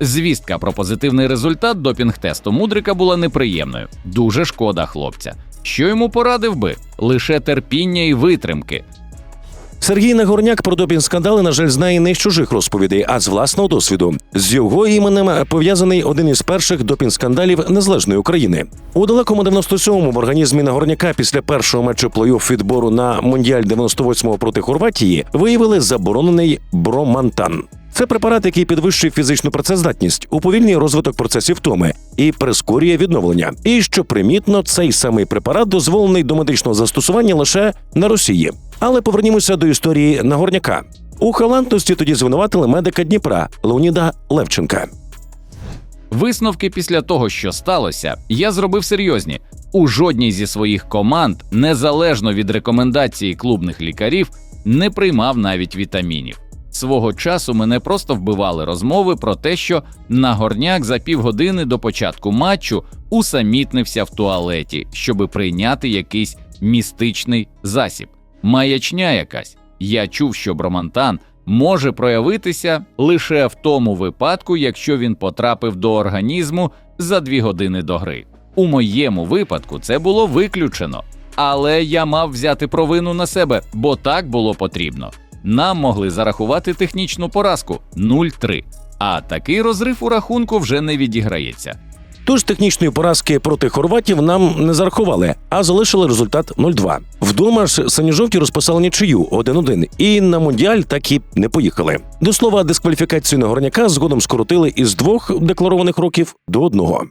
Звістка про позитивний результат допінг-тесту Мудрика була неприємною. Дуже шкода хлопця. Що йому порадив би? Лише терпіння і витримки. Сергій Нагорняк про допінг-скандали, на жаль, знає не з чужих розповідей, а з власного досвіду. З його іменем пов'язаний один із перших допінг-скандалів незалежної України. У далекому 97-му в організмі Нагорняка після першого матчу плей-офф відбору на Мондіаль 98-го проти Хорватії виявили заборонений бромантан. Це препарат, який підвищує фізичну працездатність, уповільнює розвиток процесів втоми і прискорює відновлення. І що примітно, цей самий препарат дозволений до медичного застосування лише на Росії. Але повернімося до історії Нагорняка. У халантності тоді звинуватили медика Дніпра Леоніда Левченка. Висновки після того, що сталося, я зробив серйозні. У жодній зі своїх команд, незалежно від рекомендації клубних лікарів, не приймав навіть вітамінів. Свого часу мене просто вбивали розмови про те, що Нагорняк за півгодини до початку матчу усамітнився в туалеті, щоби прийняти якийсь містичний засіб. Маячня якась. Я чув, що бромантан може проявитися лише в тому випадку, якщо він потрапив до організму за дві години до гри. У моєму випадку це було виключено, але я мав взяти провину на себе, бо так було потрібно. Нам могли зарахувати технічну поразку 0-3, а такий розрив у рахунку вже не відіграється. Тож технічної поразки проти хорватів нам не зарахували, а залишили результат 0-2. Вдома ж синьо-жовті розписали нічию 1-1, і на мундіаль так і не поїхали. До слова, дискваліфікацію Нагорняка згодом скоротили із двох декларованих років до одного.